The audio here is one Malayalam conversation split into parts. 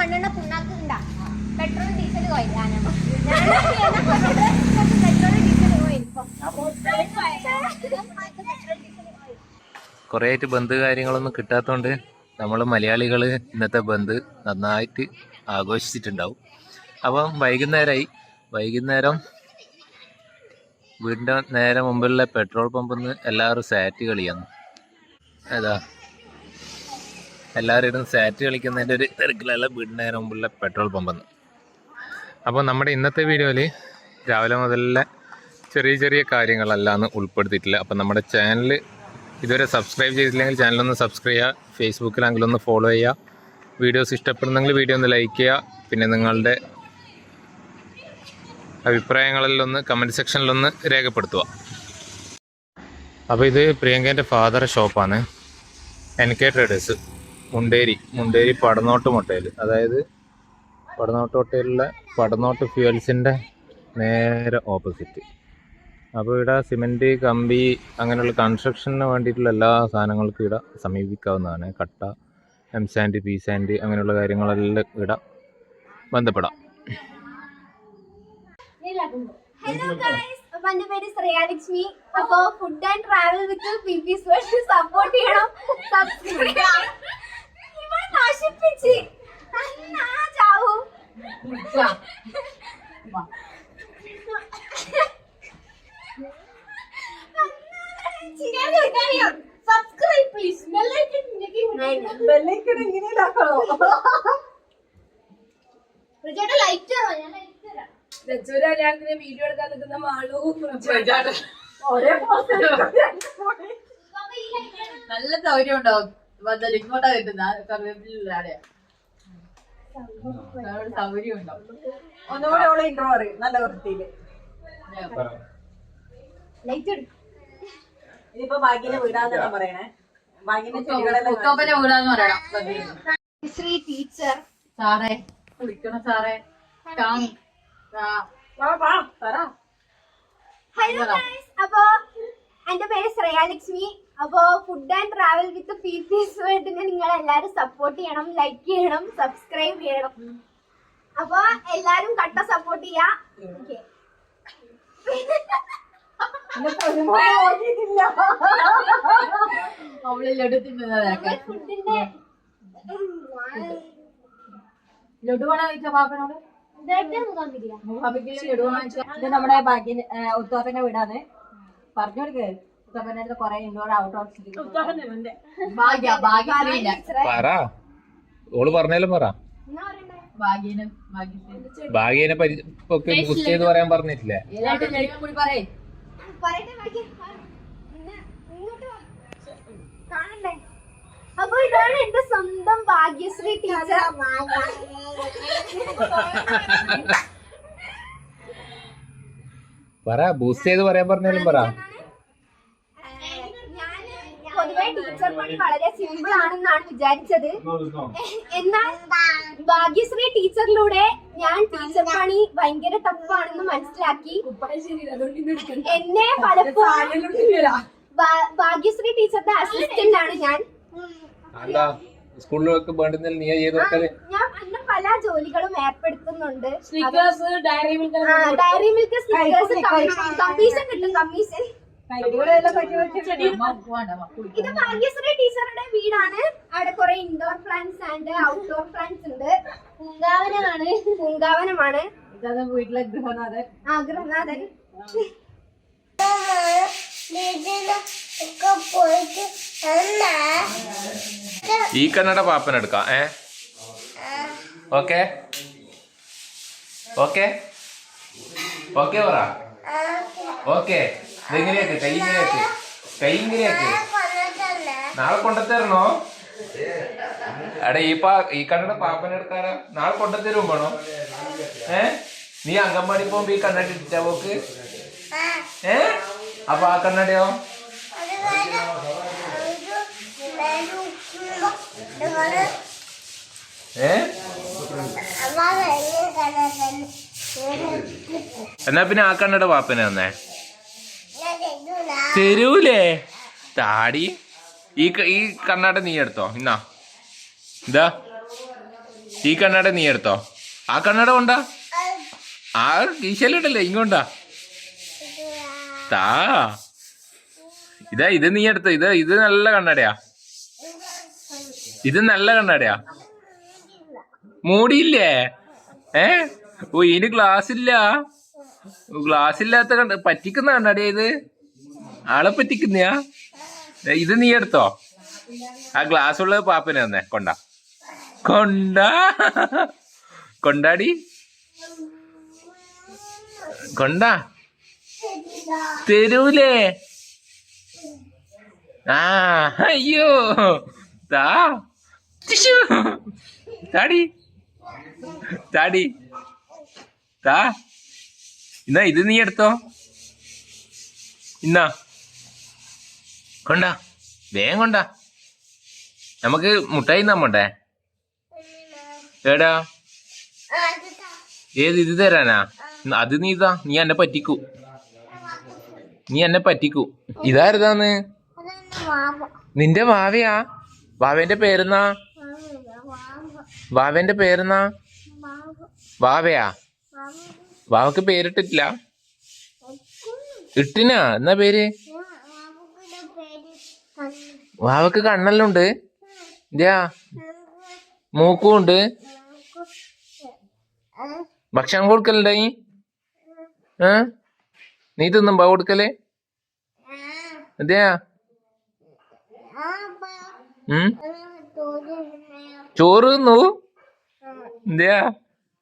മണ്ണെണ്ണ പുണ്ണാക്ക് ഉണ്ടാ. പെട്രോൾ ഡീസൽ പോയില്ല? പെട്രോൾ ഡീസൽ ആയിട്ട് ബന്ദ് കാര്യങ്ങളൊന്നും കിട്ടാത്തതുകൊണ്ട് നമ്മൾ മലയാളികൾ ഇന്നത്തെ ബന്ദ് നന്നായിട്ട് ആഘോഷിച്ചിട്ടുണ്ടാവും. അപ്പം വൈകുന്നേരമായി വൈകുന്നേരം വീടിന്റെ നേരെ മുമ്പിലുള്ള പെട്രോൾ പമ്പിൽ നിന്ന് എല്ലാവരും സാറ്റ് കളിയാണ്. ഏതാ എല്ലാവരും സാറ്റ് കളിക്കുന്നതിന്റെ ഒരു തിരക്കിലല്ല വീടിന്റെ നേരെ മുമ്പിലുള്ള പെട്രോൾ പമ്പെന്ന് അപ്പോൾ നമ്മുടെ ഇന്നത്തെ വീഡിയോയിൽ രാവിലെ മുതലുള്ള ചെറിയ ചെറിയ കാര്യങ്ങളല്ലാന്ന് ഉൾപ്പെടുത്തിയിട്ടില്ല. അപ്പോൾ നമ്മുടെ ചാനൽ ഇതുവരെ സബ്സ്ക്രൈബ് ചെയ്തിട്ടില്ലെങ്കിൽ ചാനലൊന്ന് സബ്സ്ക്രൈബ് ചെയ്യുക ഫേസ്ബുക്കിലാണെങ്കിലും ഒന്ന് ഫോളോ ചെയ്യുക. വീഡിയോസ് ഇഷ്ടപ്പെടുന്നെങ്കിൽ വീഡിയോ ഒന്ന് ലൈക്ക് ചെയ്യുക. പിന്നെ നിങ്ങളുടെ അഭിപ്രായങ്ങളിലൊന്ന് കമന്റ് സെക്ഷനിലൊന്ന് രേഖപ്പെടുത്തുക. അപ്പോൾ ഇത് പ്രിയങ്കേന്റെ ഫാദർ ഷോപ്പാണ് N K traders Munderi Munderi Padanottu മൊട്ടയിൽ അതായത് പടനോട്ട് ഹോട്ടലിലെ പടനോട്ട് ഫ്യൂവൽസിന്റെ നേരെ ഓപ്പോസിറ്റ്. അപ്പോൾ ഇവിടെ സിമെന്റ് കമ്പി അങ്ങനെയുള്ള കൺസ്ട്രക്ഷന് വേണ്ടിയിട്ടുള്ള എല്ലാ സാധനങ്ങൾക്കും ഇവിടെ സമീപിക്കാവുന്നതാണ്. കട്ട എം സാൻഡ് പി സാൻഡ് അങ്ങനെയുള്ള കാര്യങ്ങളെല്ലാം ഇവിടെ ബന്ധപ്പെടാം. അപ്പൊ എന്റെ പേര് ശ്രേയാലക്ഷ്മി അപ്പൊ food and travel with P P support ചെയ്യണം. സബ്സ്ക്രൈബ് നശിപ്പിച്ച്. അന്നാ ചാവും. സബ്സ്ക്രൈബ് പ്ലീസ് ചേട്ടാ ലൈക്ക് തരോ ഞാൻ ലൈറ്റ് തരാം. ലച്ചൂര് കല്യാണത്തിന് വീഡിയോ എടുക്കാൻ നിൽക്കുന്ന മാളു. light നല്ല സൗകര്യം ഉണ്ടാവും. വന്നത് ഇങ്ങോട്ടാ കിട്ടുന്ന. കറിവേപ്പിലാണ് സൗകര്യം ഉണ്ടാവും ഒന്നുകൂടെ അവളെ ഇൻട്രോ പറയും. നല്ല വൃത്തിയിൽ. ലൈറ്റ് എടുക്കും ഇനിയിപ്പോ ഭാഗ്യനെ വിടാന്നാ പറയണേ. ഭാഗ്യന്റെ മുത്തോപ്പനെ വീടാന്ന് പറയണം ശ്രീ ടീച്ചർ. സാറേ വിളിക്കണം സാറേ. അപ്പോ എന്റെ പേര് ശ്രേയാലക്ഷ്മി. അപ്പോ food and travel with P P വേൾഡിനെ നിങ്ങൾ എല്ലാരും സപ്പോർട്ട് ചെയ്യണം ലൈക്ക് ചെയ്യണം സബ്സ്ക്രൈബ് ചെയ്യണം. അപ്പൊ എല്ലാരും കട്ട സപ്പോർട്ട് ചെയ്യാ. ഫുഡിന്റെ ലഡു വേണോ ചോദിച്ചാ പാപ്പനോട്? ലഡു വേണോ ചോദിച്ചാ? ഇത് നമ്മുടെ ഭാഗ്യ ഉത്തോപ്പന്റെ വീടാണ്. പറഞ്ഞു കൊടുക്ക്. ഉത്തപ്പനടുത്ത് കുറെ ഇൻഡോർ ഔട്ട്ഡോർ ഭാഗ്യ ഭാഗ്യശ്രീന്റെ പറ. ഓൾ പറഞ്ഞാലും പറ. ഭാഗ്യന് ഒക്കെ ബുക്ക് ചെയ്ത് പറയാൻ പറഞ്ഞിട്ടില്ലേ? ഏതായിട്ട് ലഡു കൂടി പറയേ. പറയട്ടെ ഭാഗ്യം. ഇങ്ങോട്ട് വാ. കാണണ്ടേ? അപ്പൊ ഇതാണ് എന്റെ സ്വന്തം ഭാഗ്യശ്രീ ടീച്ചർ. പറ ബൂസ്റ്റ് ചെയ്ത് പറയാൻ പറഞ്ഞാലും പറ. പൊതുവെ ടീച്ചർ പണി വളരെ സിമ്പിൾ ആണെന്നാണ് വിചാരിച്ചത്. എന്നാൽ ഭാഗ്യശ്രീ ടീച്ചറിലൂടെ ഞാൻ ടീച്ചർ പണി ഭയങ്കര ടഫാണെന്ന് മനസ്സിലാക്കി. എന്നെ പലപ്പോഴും ഭാഗ്യശ്രീ ടീച്ചറുടെ അസിസ്റ്റന്റ് ആണ് ഞാൻ. സ്കൂളിലൊക്കെ വേണ്ടുന്നില്ല നീ ചെയ്ത് പല ജോലികളും ഏർപ്പെടുത്തുന്നുണ്ട് Snickers dairy milk dairy milk stickers commission കിട്ടും കമ്മീഷൻ ഇത് ഭാഗ്യശ്രീ ടീച്ചറുടെ വീടാണ്. അവിടെ കുറെ indoor plants and outdoor plants ഉണ്ട്. പൂങ്കാവനമാണ്. പൂങ്കാവനമാണ്. വീട്ടിലെ ഗൃഹനാഥൻ. ആ ഗൃഹനാഥൻ. ഈ കന്നഡ പാപ്പൻ എടുക്കാം ഏ? ഓക്കെ? ഓക്കെ? ഓക്കെ പറ. ഓക്കെ. ഇതെങ്ങനെയാക്ക് കൈ ഇങ്ങനെയൊക്കെ. കൈ ഇങ്ങനെയൊക്കെ. നാളെ കൊണ്ടുത്തരണോ? എടാ ഈ പാ ഈ കണ്ണട പാപ്പനെ എടുക്കാറാ. നാളെ കൊണ്ടുത്തരും വേണോ ഏ? നീ അംഗൻവാടി പോകുമ്പോ ഈ കണ്ണട ഇട്ടാ പോക്ക്? ഏ? അപ്പൊ ആ കണ്ണടയോ? ഏ? എന്നാ പിന്നെ ആ കണ്ണട വാപ്പനെ വന്നേ തരൂലേ? താടി. ഈ ഈ കണ്ണാട നീ എടുത്തോ. ഇന്നാ. എന്താ ഈ കണ്ണട നീ എടുത്തോ. ആ കണ്ണട കൊണ്ടാ? ആ കീശയിലിട്ടല്ലേ ഇങ്ങോണ്ടാ താ. ഇതാ ഇത് നീ എടുത്തോ. ഇത് ഇത് നല്ല കണ്ണടയാ. ഇത് നല്ല കണ്ണടയാ. മൂടിയില്ലേ? ഏ? ഓ ഇനി ഗ്ലാസ് ഇല്ല ഗ്ലാസ് ഇല്ലാത്ത കണ്ട പറ്റിക്കുന്ന കണ്ടാടി ഇത്. ആളെ പറ്റിക്കുന്നയാ? ഇത് നീ എടുത്തോ. ആ ഗ്ലാസ് ഉള്ളത് പാപ്പന് തന്നെ കൊണ്ട. കൊണ്ട? കൊണ്ടാടി? കൊണ്ട? തരൂലേ? ആ അയ്യോ. താ. താടി താടി. താ. ഇന്നാ ഇത് നീ എടുത്തോ? ഇന്നാ. കൊണ്ട. വേഗം കൊണ്ട. നമുക്ക് മുട്ടായി നമ്മണ്ടേ ഏടാ ഏത് ഇത് തരാനാ? അത് നീ ഇതാ. നീ എന്നെ പറ്റിക്കൂ. നീ എന്നെ പറ്റിക്കൂ. ഇതാരതാന്ന്? നിന്റെ വാവയാ? വാവേന്റെ പേരെന്നാ? വാവേന്റെ പേരെന്നാ? വാവയാ? വാവക്ക് പേരിട്ടിട്ടില്ല. ഇട്ടിനാ? എന്നാ പേര്? വാവക്ക് കണ്ണെല്ലാം ഉണ്ട് ഇതാ മൂക്കും ഉണ്ട് ഭക്ഷണം കൊടുക്കലുണ്ടായി ഏ? നീ തിന്നുമ്പോ കൊടുക്കൽ? അതെയാ ചോറ് തിന്നു? എന്തെയാ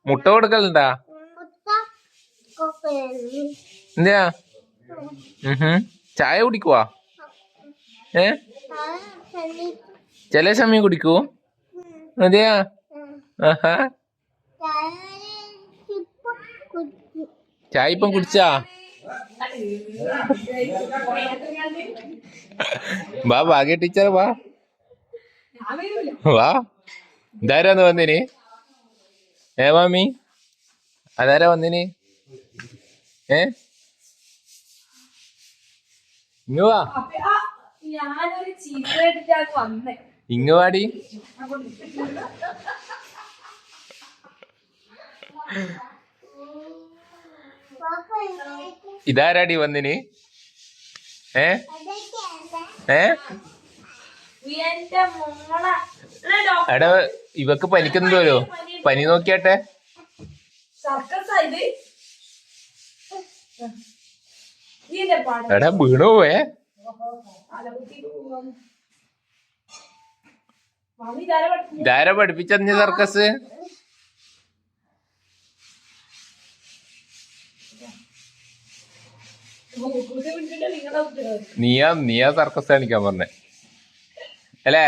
മുട്ട കൊടുക്കലുണ്ടാ? എന്തിനാ? ചായ കുടിക്കുവാ? ഏ? ചില സമയം കുടിക്കൂ. അതെയാ ആഹാ. ചായ ഇപ്പം കുടിച്ചാ? വാ ഭാഗ്യ ടീച്ചർ വാ. വാ. ഇതാരാന്ന് വന്നിന് ഏ മാമി? അതാരാ വന്നിന്? ഏ? ഇങ്ങുവാ. ഇങ്ങുവാടി. ഇതാരാടി വന്നിന്? ഏ? ഏ? മോളെ. എടാ, ഇവക്ക് പനിക്കുന്നുണ്ടല്ലോ പനി നോക്കിയാട്ടെ. എടാ വീണു പോയേ. പഠിക്കും പഠിപ്പിച്ചറിഞ്ഞ സർക്കസ്? നീയാ നീയാ സർക്കസ് കാണിക്കാൻ പറഞ്ഞേ. അല്ലേ?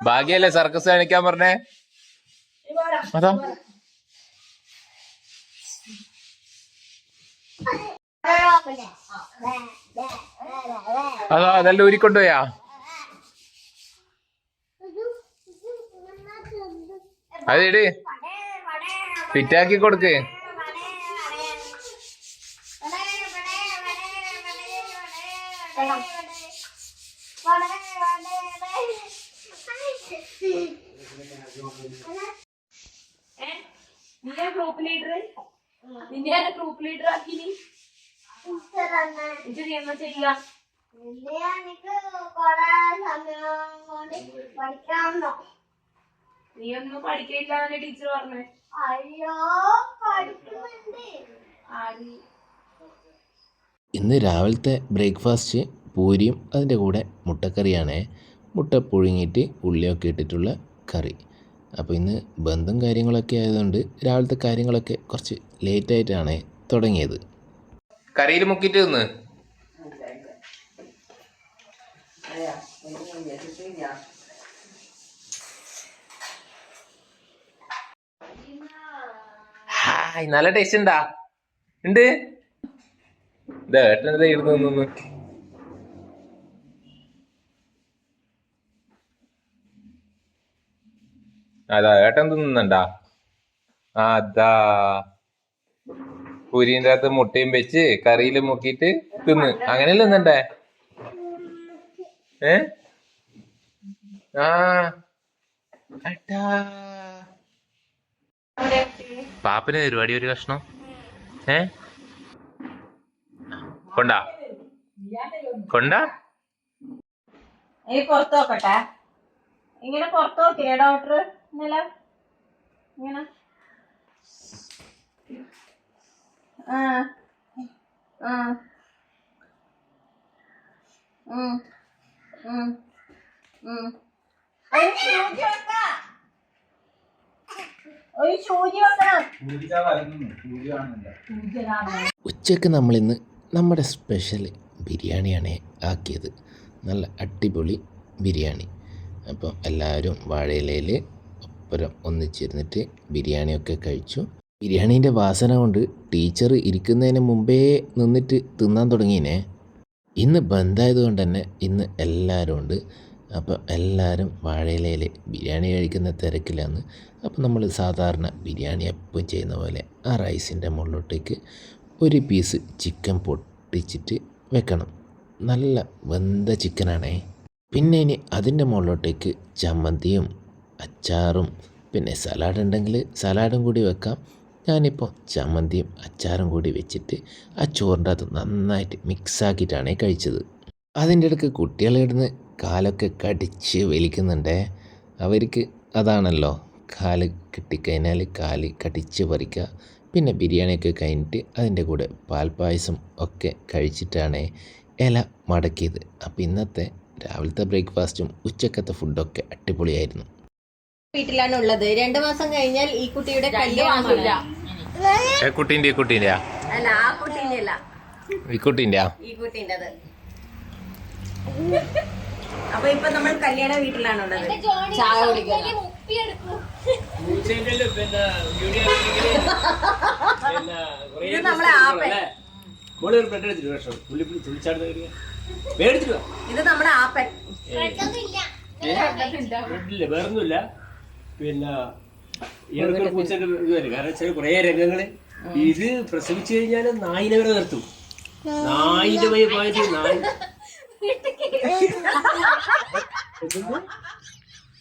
ഭാഗ്യല്ലേ സർക്കസ് കാണിക്കാൻ പറഞ്ഞേ? അതാ? അതാ അതെല്ലാം ഊരിക്കൊണ്ടുപോയാ? അത് ഇട്. ഫിറ്റാക്കി കൊടുക്ക്. നീ ഗ്രൂപ്പ് ലീഡർ നിന്നെ ആരാ ഗ്രൂപ്പ് ലീഡർ ആക്കി നീ ഇത് നീ എന്നാ ചെയ്യാ നീ ഒന്നും പഠിക്കില്ല ടീച്ചർ പറഞ്ഞേ? അയ്യോ പഠിക്കുന്നുണ്ട്. ആര്? ഇന്ന് രാവിലത്തെ ബ്രേക്ക്ഫാസ്റ്റ് പൂരിയും അതിന്റെ കൂടെ മുട്ടക്കറിയാണ്. മുട്ട പുഴുങ്ങിയിട്ട് ഉള്ളിയൊക്കെ ഇട്ടിട്ടുള്ള കറി. അപ്പോൾ ഇന്ന് ബന്ധം കാര്യങ്ങളൊക്കെ ആയതുകൊണ്ട് രാവിലത്തെ കാര്യങ്ങളൊക്കെ കുറച്ച് ലേറ്റ് ആയിട്ടാണ് തുടങ്ങിയത്. കരയിൽ മുക്കിട്ട് നിന്ന് ഹായ് നല്ല ടേസ്റ്റ് ഉണ്ടാ? ഉണ്ട്. ഇതാ ഏട്ടനത് ഇരുന്ന് അതാ ഏട്ടൻ തിന്നുന്നുണ്ടാ? അതാ. പൂരിന്റെ അകത്ത് മുട്ടയും വെച്ച് കറിയിൽ മുക്കിട്ട് തിന്ന്. അങ്ങനെയല്ലേ തിന്നണ്ടേ? ഏ? ആ. പാപ്പിന് പരിപാടി ഒരു കഷ്ണം. ഏ? കൊണ്ടാ? കൊണ്ടാ? ഈ പുറത്ത് നോക്കട്ടെ. ഇങ്ങനെ പുറത്ത് നോക്കില്ലേ ഡോക്ടർ ഇന്നലെ ഇങ്ങനെ. ആ. ആ. ഉം. ഉം. ഉം. ഒരു സൂചി വെക്കാം. ഒരു സൂചി വെക്കണം. ഉച്ചയ്ക്ക് നമ്മളിന്ന് നമ്മുടെ സ്പെഷ്യൽ ബിരിയാണിയാണ് ആക്കിയത്. നല്ല അടിപൊളി ബിരിയാണി. അപ്പം എല്ലാവരും വാഴയിലയിൽ ഒപ്പരം ഒന്നിച്ചിരുന്നിട്ട് ബിരിയാണിയൊക്കെ കഴിച്ചു. ബിരിയാണീന്റെ വാസന കൊണ്ട് ടീച്ചർ ഇരിക്കുന്നതിന് മുമ്പേ നിന്നിട്ട് തിന്നാൻ തുടങ്ങിയേ ഇന്ന് ബന്ധായത് കൊണ്ട് തന്നെ ഇന്ന് എല്ലാവരും ഉണ്ട്. അപ്പോൾ എല്ലാവരും വാഴയിലയിൽ ബിരിയാണി കഴിക്കുന്ന തിരക്കിലാണ്. അപ്പോൾ നമ്മൾ സാധാരണ ബിരിയാണി എപ്പം ചെയ്യുന്ന പോലെ ആ റൈസിന്റെ മുകളിലോട്ടേക്ക് ഒരു പീസ് ചിക്കൻ പൊട്ടിച്ചിട്ട് വെക്കണം. നല്ല വെന്ത ചിക്കനാണേ. പിന്നെ ഇനി അതിന്റെ മുകളിലോട്ടേക്ക് ചമ്മന്തിയും അച്ചാറും പിന്നെ സലാഡ് ഉണ്ടെങ്കിൽ സലാഡും കൂടി വെക്കാം. ഞാനിപ്പോൾ ചമ്മന്തിയും അച്ചാറും കൂടി വെച്ചിട്ട് ആ ചോറിന്റെ അകത്ത് നന്നായിട്ട് മിക്സാക്കിയിട്ടാണ് കഴിച്ചത്. അതിന്റെ ഇടയ്ക്ക് കുട്ടികളിടുന്ന് കാലൊക്കെ കടിച്ച് വലിക്കുന്നുണ്ടേ. അവർക്ക് അതാണല്ലോ കാൽ കിട്ടിക്കഴിഞ്ഞാൽ കാൽ കടിച്ച് പറിക്കുക പിന്നെ ബിരിയാണിയൊക്കെ കഴിഞ്ഞിട്ട് അതിന്റെ കൂടെ പാൽപ്പായസം ഒക്കെ കഴിച്ചിട്ടാണ് ഇല മടക്കിയത്. അപ്പോൾ ഇന്നത്തെ രാവിലത്തെ ബ്രേക്ക്ഫാസ്റ്റും ഉച്ചക്കത്തെ ഫുഡൊക്കെ അടിപൊളിയായിരുന്നു. വീട്ടിലാണ് ഉള്ളത് രണ്ടു മാസം കഴിഞ്ഞാൽ ഈ കുട്ടിയുടെ കല്യാണം ഏ കുട്ടീന്റെ ഈ അല്ല ആ കുട്ടീന്റെ അല്ല ഈ ഈ അപ്പൊ ഇപ്പൊ നമ്മൾ കല്യാണ വീട്ടിലാണുള്ളത്. ചായ കുടിക്കാൻ. ഇത് നമ്മളെ ആപ്പേ. ഇത് നമ്മുടെ ആപ്പൻ. വേറൊന്നുമില്ല. പിന്നെ ഇയാൾക്ക് പൂച്ചന്റെ ഇത് വരും. കാരണം വെച്ചാൽ കുറെ രംഗങ്ങൾ. ഇത് പ്രസവിച്ചു കഴിഞ്ഞാൽ നായിനെ വരെ നിർത്തും. നായിന്റെ വഴി പോയത് നായി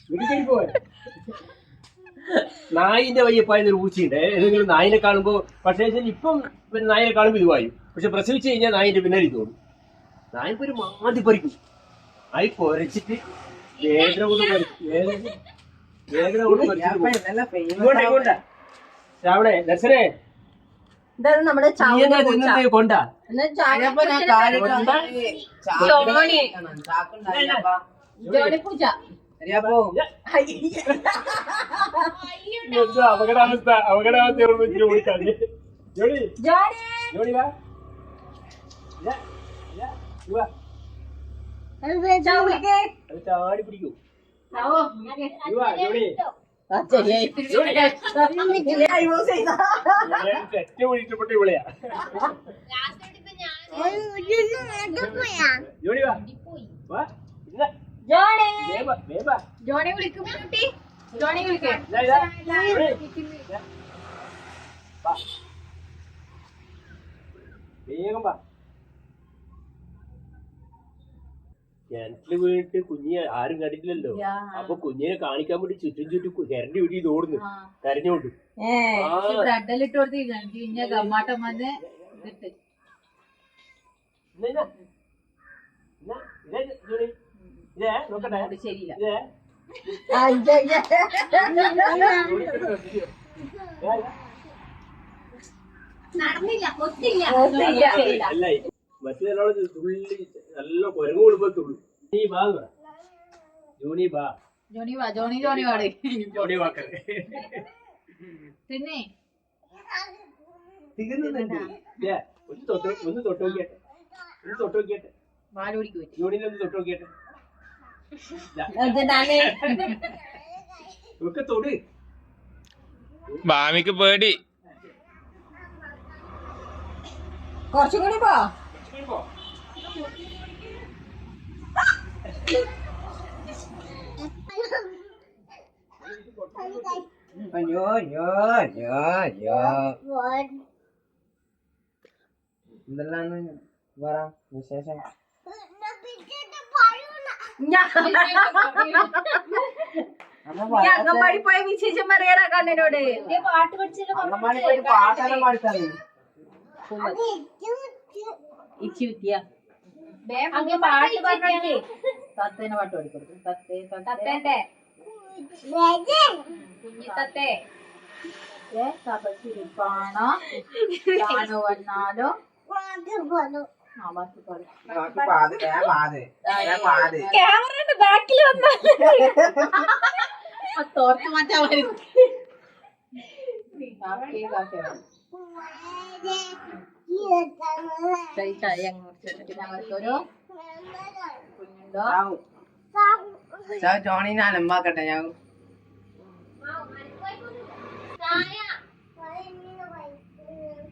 വീട്ടിൽ പോവാൻ. നായിന്റെ വയ്യ പായുന്ന ഒരു പൂച്ചയുണ്ട്. ഏതെങ്കിലും നായിനെ കാണുമ്പോ പക്ഷേ ഇപ്പം പിന്നെ നായിനെ കാണുമ്പോൾ ഇതുവായി പക്ഷെ പ്രസവിച്ചു കഴിഞ്ഞാൽ നായിന്റെ പിന്നാലെ തോന്നും നായിപ്പൊരു മാതി പറിക്കും. ആയി പൊരച്ചിട്ട് വേദന കൊണ്ട്. വേദന ഇതാണ് നമ്മുടെ പൂച്ച. കൊണ്ടാ. എന്നാ ചായ ജോണി ജോണി പൂച്ച. ഇതെന്താ അപകടാവസ്ഥ. അപകടാവസ്ഥ വെച്ചിട്ട് വിളിക്കാതെ ജോണി. ജോണി. ജോണി വാ. അത് ചാടി പിടിക്കൂ. ഇങ്ങ് വാ, ജോണി യൂസ് ചെയ്താ എനിക്ക് ഏറ്റവും ഇഷ്ടപ്പെട്ട ഇവിടെയാ ജോണി വാ വാ ഇല്ല, ജോണി വേഗം വാ, വേഗം വാ. ജോണി വിളിക്കും കുട്ടി ജോണി വിളിക്കേ ഇതാ, ഇതാ. ജോണി, ഇതാ. വാ. വേഗം വാ കിണറ്റിൽ വീണിട്ട് കുഞ്ഞിനെ ആരും കണ്ടിട്ടില്ലല്ലോ. അപ്പൊ കുഞ്ഞിനെ കാണിക്കാൻ വേണ്ടി ചുറ്റും ചുറ്റും കരണ്ടി വീട്ടിൽ ഓടുന്നു. കരഞ്ഞോണ്ട്. ഗമ്മാട്ടം വന്ന് ശരിയില്ല. നടന്നില്ല ഒത്തില്ല. അല്ല മറ്റു നല്ലോണം തുള്ളി നല്ല കുരങ്ങ് കൊടുപ്പോ തുള്ളി. നീ വാ ജോണി വാ ജോണി വാ ജോണി ജോണി വാടേ ജോണി വാക്കല്ലേ പിന്നെ ഇല്ലേ? ഒന്ന് തൊട്ട് ഒന്ന് തൊട്ട് നോക്കിയട്ടെ. ഒന്ന് തൊട്ട് നോക്കിയട്ടെ. ജോണിനെ ഒന്ന് തൊട്ട് നോക്കിയട്ടെ. എന്തിനാണ്? ഒക്കെ തൊട്. ബാമിക്ക് പേടി. കുറച്ചും കൂടി പോ. അയ്യോ അയ്യോ അയ്യോ അയ്യോ എന്തെല്ലാണ് പറ വിശേഷം അംഗൻവാടി പോയ വിശേഷം പറയാനാ കണ്ണനോട്. പാട്ട് പഠിച്ചിട്ട് പാട്ടെല്ലാം പാടിത്തന്നു ഇച്ചി വിദ്യ അങ്ങനെ പാട്ട് പറഞ്ഞേ തത്തേനെ പാട്ട് പാടിക്കൊടുക്കും. തത്തേ തത്തേ. തത്തേന്റെ കുഞ്ഞിത്തത്തേ തപസ്സിരിപ്പാണോ താനോ വന്നാലോ? ക്യാമറയുടെ ബാക്കിൽ വന്ന. ആ തോർത്ത് മാറ്റാൻ വരും. ചായ അങ്ങ് മുറിച്ചിട്ട് ഞങ്ങൾക്കൊരു കുഞ്ഞുണ്ടോ ജോണിനെ അലമ്പാക്കട്ടെ ഞാൻ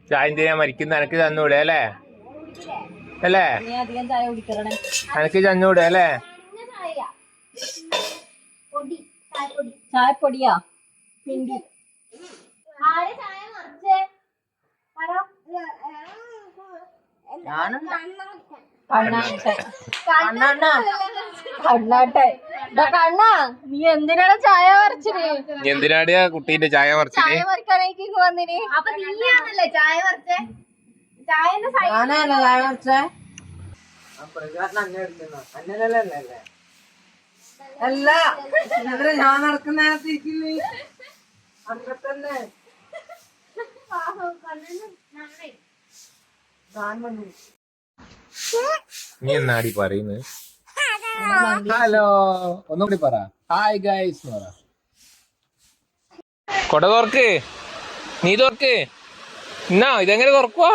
ചായ എന്തിനാ മരിക്കുന്ന എനിക്ക് തന്നൂടെ അല്ലേ? അല്ലേ? എനിക്ക് തന്നൂടെ അല്ലേ? പൊടി ചായപ്പൊടി. ചായപ്പൊടിയാ? ആരെ ചായ മറിച്ചേ പറ ഞാനും കണ്ണാട്ടെ കണ്ണാണ്ണ കണ്ണാട്ടെ കണ്ണാ നീ എന്തിനാണ് ചായ മറിച്ചിന് നീ എന്തിനാടിയാ കുട്ടീന്റെ ചായ മറിച്ചിട്ട് ചായ മറിക്കാനേക്ക് വന്നിന്? അപ്പൊ നീയാണല്ലേ ചായ ചായന്റെ ഞാനല്ല ചായ അല്ല? ഞാൻ നടക്കുന്ന അങ്ങനെ തന്നെ നീ എന്നാടി പറയുന്നത് ഹലോ ഒന്നുകൂടി പറ. ഹായ് ഗൈസ് പറ. കൊട തുറക്ക്. നീ തുറക്ക്. എന്നാ ഇതെങ്ങനെ തുറക്കുവാ?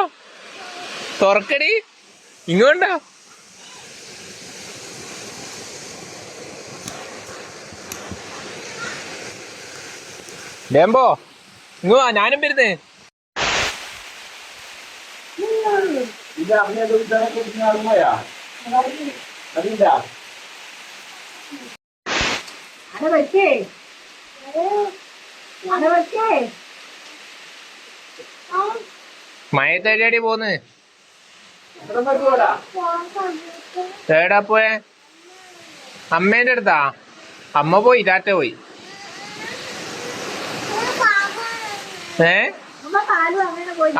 തുറക്കടി. ഇങ്ങോട്ടാ ഡേമ്പോ ഇങ്ങോ ഞാനും വരുന്നേ. അന വെക്കേ അന വെക്കേ മയത്തേടി പോന്ന്. തേടാ പോയെ? അമ്മേന്റെ അടുത്താ? അമ്മ പോയി ടാറ്റ പോയി. ഏ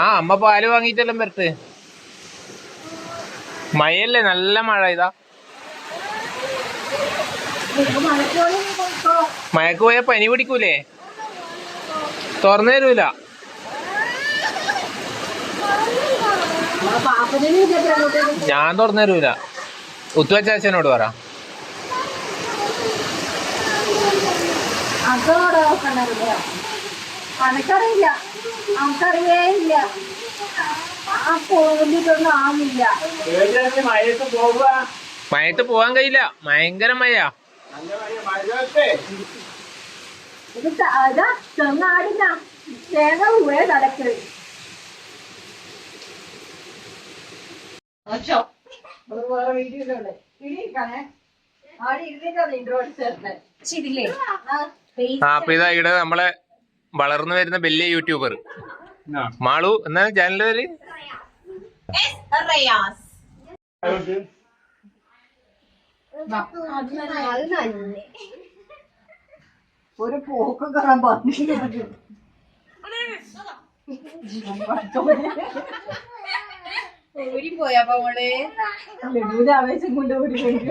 ആ അമ്മ പാൽ വാങ്ങിയിട്ടെല്ലാം വരട്ട്. മഴയല്ലേ? നല്ല മഴ ഇതാ. മഴക്ക് പോയ പനി പിടിക്കൂലേ? തുറന്നു തരൂല. ഞാൻ തുറന്നു തരൂല. ഉത്തുവച്ചാച്ചനോട് പറ. അതോടെ കണ്ടറില്ല അനക്കറിയില്ല അനക്കറിയേ ഇല്ല മഴയത്ത് പോവാൻ കഴിയില്ല. ഭയങ്കര ഇതില്ലേ? ആ അപ്പൊ ഇതാ ഇവിടെ നമ്മളെ വളർന്നു വരുന്ന വലിയ യൂട്യൂബർ മാളു എന്താണ് ചാനലിന്റെ പേര്? ഒരു പോക്ക് കറാൻ പറഞ്ഞു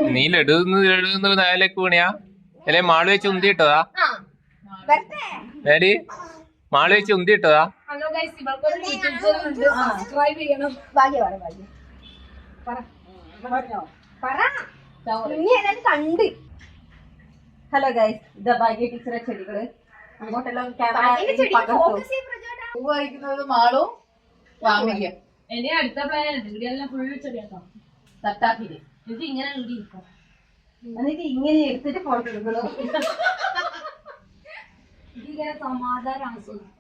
നീ ലഡു ലഡു നാലേക്ക് വീണിയാ? അല്ലെ മാളു വെച്ച് ഉന്തിയിട്ടതാ? ആ. വരട്ടെ. ഏടി മാളു വെച്ച് ഉന്തിയിട്ടതാ ഹലോ ഗൈസ് ഇവർക്കൊരു യൂട്യൂബ് ചാനൽ ഉണ്ട്. സബ്സ്ക്രൈബ് ചെയ്യണം. ഭാഗ്യ പറ. പറ. നീ ഏതായാലും കണ്ട് ഹലോ ഗൈസ് ഇതാ ഭാഗ്യ ടീച്ചറെ ചെടികൾ. അങ്ങോട്ടെല്ലാം പൂ കഴിക്കുന്നത് മാളും ഫാമിലിയും എന്റെ അടുത്ത പ്ലാൻ ഉണ്ട് ഫുൾ ചെടിയാക്കാം. തട്ടാക്കിൽ ഇത് ഇങ്ങനെ ഇവിടെ ഇരിക്കും. എന്നിട്ട് ഇങ്ങനെ എടുത്തിട്ട് ഫോട്ടോ ഇതിങ്ങനെ സമാധാനം ആസ്വദിക്കും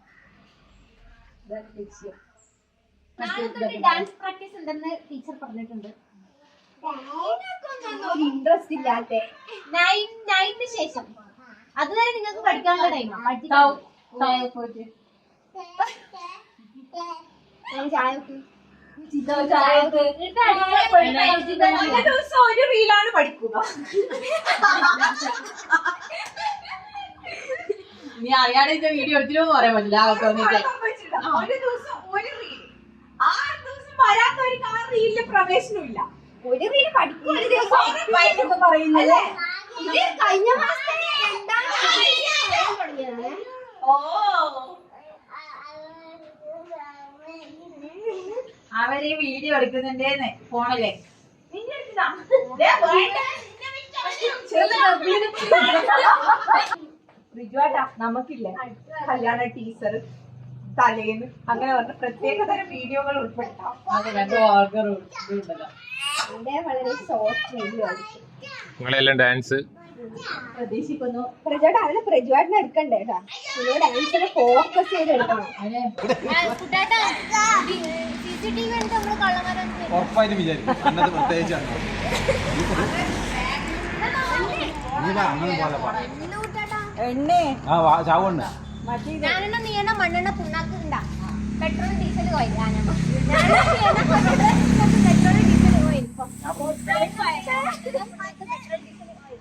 ഡാൻസ് പ്രാക്ടീസ് ഉണ്ടെന്ന് ടീച്ചർ പറഞ്ഞിട്ടുണ്ട്. ഇൻട്രസ്റ്റ് ഇല്ലാത്ത നയനിന് ശേഷം. അതുവരെ നിങ്ങൾക്ക് പഠിക്കാനുള്ള ടൈമാണ് ഒരു റീലാണ് പഠിക്കുക. നീ അറിയാതെ വീഡിയോ എടുത്തിരുന്നു പറയാൻ പറ്റില്ല. ആ. ഒരു ദിവസം ഒരു റീൽ ആ ദിവസം വരാത്ത ഒരു ആ റീലിൽ പ്രവേശനമില്ല ഒരു റീൽ പഠിക്കും ഒരു ദിവസം. പറയുന്നത്. ഇത് കഴിഞ്ഞ മാസത്തെ രണ്ടാം തുടങ്ങിയതാണ് ഓ. അവർ വീഡിയോ എടുക്കുന്നുണ്ടേന്ന് ഫോണിലെ. നിന്റെ. റിജുവാട്ടാ നമുക്കില്ലേ? കല്യാണ ടീച്ചർ തലേന്ന്. അങ്ങനെ പറഞ്ഞ പ്രത്യേക തരം വീഡിയോകൾ ഉൾപ്പെടുത്താം. വളരെ ഷോർട്ട് വീഡിയോ ആയിരിക്കും. നിങ്ങളെല്ലാം ഡാൻസ് പ്രതീക്ഷിക്കുന്നു. പ്രജോട് അതിന് പ്രജുവാട്ടിനെ എടുക്കണ്ടേ കേട്ടാ? നിങ്ങൾ ഡാൻസിന് ഫോക്കസ് ചെയ്ത് എടുക്കണം. ഉറപ്പായിട്ട് വിചാരിക്കും. അന്നത് പ്രത്യേകിച്ചാണ് നീ വാ അങ്ങനെ പോലെ പാ ചാവണ്ണ ഞാനെണ്ണ നീ എണ്ണ മണ്ണെണ്ണ പുണ്ണാക്ക് ഉണ്ടാ പെട്രോൾ ഡീസൽ പോയി ഞാനെണ്ണ പെട്രോൾ ഡീസൽ പോയി പെട്രോൾ ഡീസൽ പോയി